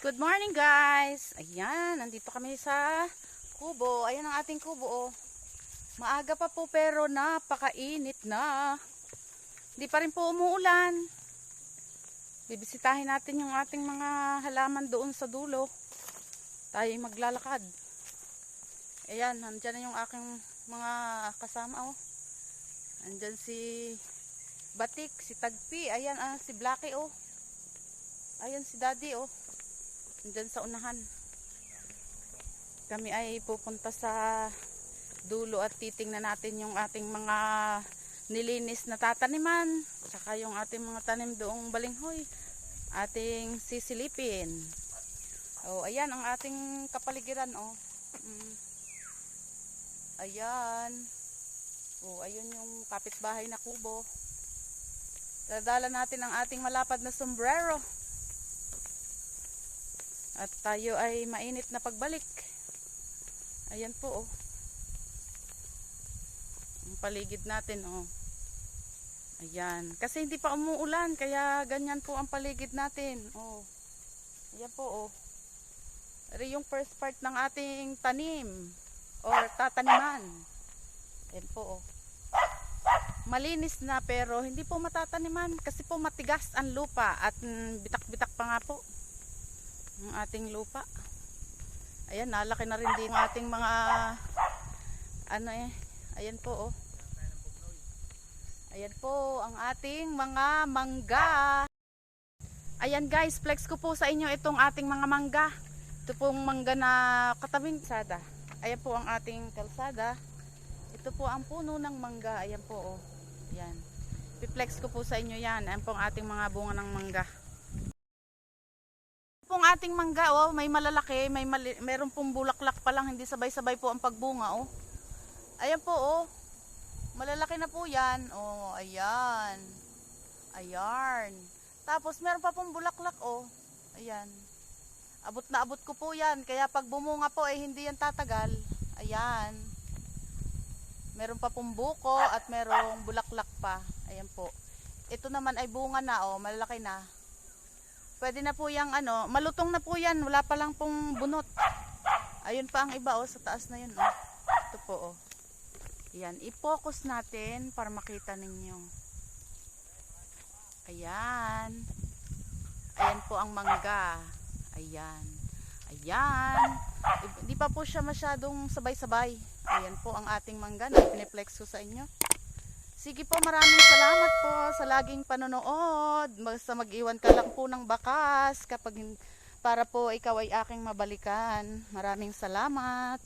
Good morning guys! Ayan, nandito kami sa kubo. Ayan ang ating kubo oh. Maaga pa po pero napakainit na. Hindi pa rin po umuulan. Bibisitahin natin yung ating mga halaman doon sa dulo. Tayo ay maglalakad. Ayan, nandyan na yung aking mga kasama oh. Nandyan si Batik, si Tagpi, ayan ah, si Blackie oh. Ayan si Daddy oh. Diyan sa unahan. Kami ay pupunta sa dulo at titingnan natin yung ating mga nilinis na tataniman. Saka yung ating mga tanim doong balinghoy. Ating sisilipin. Oh, ayan ang ating kapaligiran oh. Mm. Ayan. Oh, ayun yung kapitbahay na kubo. Dadala natin ang ating malapad na sombrero. At tayo ay mainit na pagbalik. Ayan po oh. Ang paligid natin oh. Ayan. Kasi hindi pa umuulan kaya ganyan po ang paligid natin. Oh. Ayan po oh. Ito yung first part ng ating tanim or tataniman. Ayan po oh. Malinis na pero hindi po matataniman kasi po matigas ang lupa at mm, bitak-bitak pa nga po ang ating lupa. Ayan, nalaki na rin din ating mga ano eh. Ayan po oh. Ayan po ang ating mga mangga. Ayan guys, flex ko po sa inyo itong ating mga mangga. Ito pong mangga na katabing kalsada. Ayan po ang ating kalsada. Ito po ang puno ng mangga. Ayan po oh. Ayan. Piplex ko po sa inyo yan. Ayan po ang ating mga bunga ng mangga ating mangga, oh, may malalaki, may mali, meron pong bulaklak pa lang, hindi sabay-sabay po ang pagbunga, oh. Ayan po, oh. Malalaki na po 'yan. Oh, ayan. Ayan. Tapos meron pa pong bulaklak, oh. Ayan. Abot na abot ko po 'yan, kaya pag bumunga po eh hindi yan tatagal. Ayan. Meron pa pong buko at merong bulaklak pa. Ayan po. Ito naman ay bunga na, oh, malalaki na. Pwede na po yung ano, malutong na po yan, wala pa lang pong bunot. Ayun pa ang iba oh, sa taas na yun oh. Ito po oh. Yan, i-focus natin para makita ninyo. Ayan. Ayan po ang mangga. Ayan. Ayan. Hindi pa po siya masyadong sabay-sabay. Ayan po ang ating mangga na piniplex ko sa inyo. Sige po, maraming salamat po sa laging panonood. Basta mag-iwan ka lang po ng bakas kapag para po ikaw ay aking mabalikan. Maraming salamat.